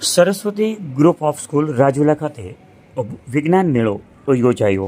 Saraswati group of school Rajula ખાતે વિજ્ઞાન મેળો યોજાયો.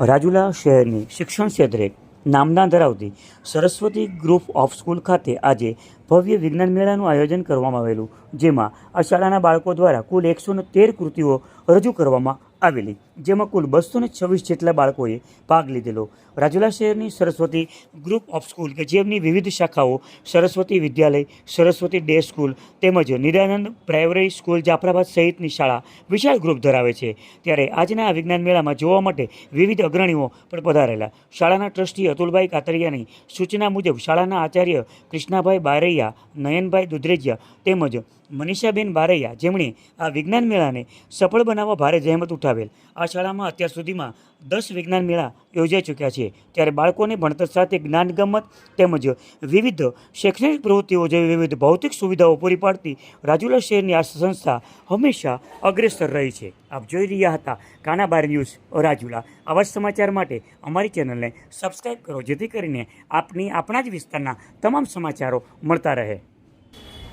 રાજુલા શહેરની શિક્ષણ ક્ષેત્રે નામના ધરાવતી સરસ્વતી ગ્રુપ ઓફ સ્કૂલ ખાતે આજે ભવ્ય વિજ્ઞાન મેળાનું આયોજન કરવામાં આવેલું, જેમાં આ શાળાના બાળકો દ્વારા કુલ એકસો તેર કૃતિઓ રજૂ કરવામાં આવેલી, જેમાં કુલ બસો છવ્વીસ જેટલા બાળકોએ ભાગ લીધેલો. રાજુલા શહેરની સરસ્વતી ગ્રુપ ઓફ સ્કૂલ કે જેમની વિવિધ શાખાઓ, સરસ્વતી વિદ્યાલય, સરસ્વતી ડે સ્કૂલ તેમજ નિરાનંદ પ્રાઇમરી સ્કૂલ જાફરાબાદ સહિતની શાળા વિશાળ ગ્રુપ ધરાવે છે. ત્યારે આજના આ વિજ્ઞાન મેળામાં જોવા માટે વિવિધ અગ્રણીઓ પણ પધારેલા. શાળાના ટ્રસ્ટી અતુલભાઈ કાતરિયાની સૂચના મુજબ શાળાના આચાર્ય કૃષ્ણાભાઈ બારૈયા, નયનભાઈ દુધરેજિયા તેમજ મનીષાબેન બારૈયા જેમણે આ વિજ્ઞાન મેળાને સફળ બનાવવા ભારે જહેમત ઉઠાવેલ. આ શાળામાં અત્યાર સુધીમાં દસ વિજ્ઞાન મેળા યોજાઈ ચૂક્યા છે. ત્યારે બાળકોને ભણતર સાથે જ્ઞાનગમત તેમજ વિવિધ શૈક્ષણિક પ્રવૃત્તિઓ જેવી વિવિધ ભૌતિક સુવિધાઓ પૂરી પાડતી રાજુલા શહેરની આ સંસ્થા હંમેશા અગ્રેસર રહી છે. આપ જોઈ રહ્યા હતા કાનાબાર ન્યૂઝ રાજુલા. આવા સમાચાર માટે અમારી ચેનલને સબસ્ક્રાઈબ કરો, જેથી કરીને આપની આપણા જ વિસ્તારના તમામ સમાચારો મળતા રહે.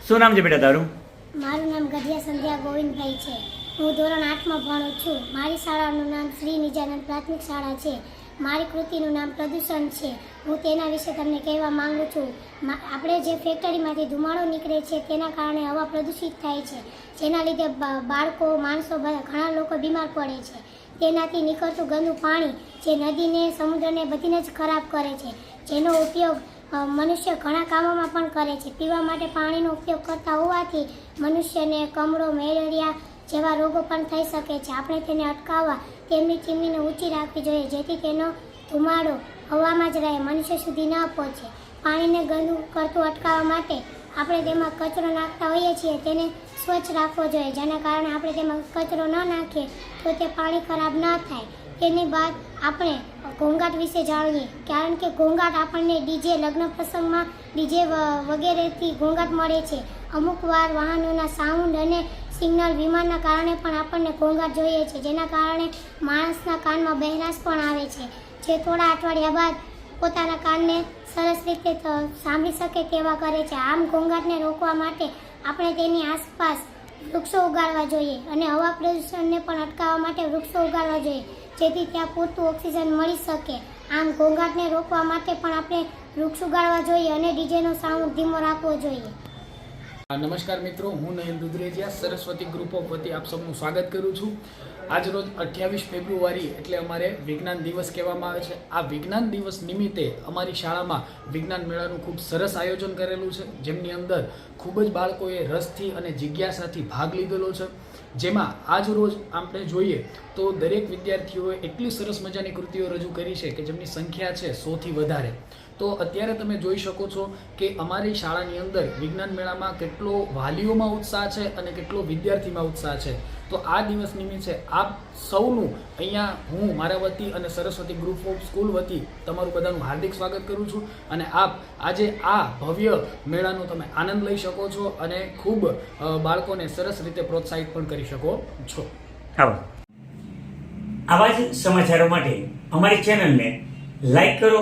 શું નામ છે બેટા તારું? મારું નામ ગઢિયા સંધ્યા ગોવિંદભાઈ છે. હું ધોરણ આઠમાં ભણું છું. મારી શાળાનું નામ શ્રી નિજાનંદ પ્રાથમિક શાળા છે. મારી કૃતિનું નામ પ્રદૂષણ છે. હું તેના વિશે તમને કહેવા માંગુ છું. આપણે જે ફેક્ટરીમાંથી ધુમાડો નીકળે છે તેના કારણે હવા પ્રદૂષિત થાય છે. જેના લીધે બાળકો, માણસો ઘણા લોકો બીમાર પડે છે. તેનાથી નીકળતું ગંદુ પાણી જે નદીને, સમુદ્રને બધીને જ ખરાબ કરે છે. જેનો ઉપયોગ મનુષ્ય ઘણા કામોમાં પણ કરે છે. પીવા માટે પાણીનો ઉપયોગ કરતા હોવાથી મનુષ્યને કમળો, મેલેરિયા જેવા રોગો પણ થઈ શકે છે. આપણે તેને અટકાવવા તેમની ચીમનીને ઊંચી રાખવી જોઈએ, જેથી તેનો ધુમાડો હવામાં જ રહે, મનુષ્ય સુધી ન પહોંચે. પાણીને ગંદુ કરતું અટકાવવા માટે આપણે તેમાં કચરો નાખતા હોઈએ છીએ. તેને સ્વચ્છ રાખવો જોઈએ. જેના કારણે આપણે તેમાં કચરો ન નાખીએ તો તે પાણી ખરાબ ન થાય. તેની બાદ આપણે ઘોંઘાટ વિશે જાણીએ. કારણ કે ઘોંઘાટ આપણને ડીજે લગ્ન પ્રસંગમાં ડીજે વગેરેથી ઘોંઘાટ મળે છે. અમુક વાર વાહનોના સાઉન્ડ અને સિગ્નલ વિમાનના કારણે પણ આપણને ઘોંઘાટ જોઈએ છે, જેના કારણે માણસના કાનમાં બહેરાશ પણ આવે છે. જે થોડા અઠવાડિયા બાદ પોતાના કાનને સરસ રીતે સાંભળી શકે તેવા કરે છે. આમ ઘોંઘાટને રોકવા માટે આપણે તેની આસપાસ વૃક્ષો ઉગાડવા જોઈએ અને હવા પ્રદૂષણને પણ અટકાવવા માટે વૃક્ષો ઉગાડવા જોઈએ, જેથી ત્યાં પૂરતું ઓક્સિજન મળી શકે. આમ ઘોંઘાટને રોકવા માટે પણ આપણે વૃક્ષ ઉગાડવા જોઈએ અને ડીજેનો સાઉન્ડ ધીમો રાખવો જોઈએ. નમસ્કાર મિત્રો, હું નયન દુધરેજિયા, સરસ્વતી ગ્રુપ ઓફ વતી આપ સૌનું સ્વાગત કરું છું. આજ રોજ અઠ્યાવીસ ફેબ્રુઆરી એટલે અમારે વિજ્ઞાન દિવસ કહેવામાં આવે છે. આ વિજ્ઞાન દિવસ નિમિત્તે અમારી શાળામાં વિજ્ઞાન મેળાનું ખૂબ સરસ આયોજન કરેલું છે. જેમની અંદર ખૂબ જ બાળકોએ રસથી અને જિજ્ઞાસાથી ભાગ લીધેલો છે. જેમાં આજ રોજ આપણે જોઈએ તો દરેક વિદ્યાર્થીઓએ એટલી સરસ મજાની કૃતિઓ રજૂ કરી છે કે જેમની સંખ્યા છે સોથી વધારે. તો અત્યારે તમે જોઈ શકો છો કે અમારી શાળાની અંદર વિજ્ઞાન મેળામાં કેટલો વાલીઓમાં ઉત્સાહ છે અને કેટલો વિદ્યાર્થીમાં ઉત્સાહ છે. તો આ દિવસ નિમિત્તે આપ સૌનું અહીંયા હું, મારા વતી અને સરસ્વતી ગ્રુપ ઓફ સ્કૂલ વતી તમારું બધાનું હાર્દિક સ્વાગત કરું છું અને આપ આજે આ ભવ્ય મેળાનો તમે આનંદ લઈ શકો છો અને ખૂબ બાળકોને સરસ રીતે પ્રોત્સાહિત પણ કરી શકો છો. આવા જ સમાચારો માટે અમારી ચેનલને લાઈક કરો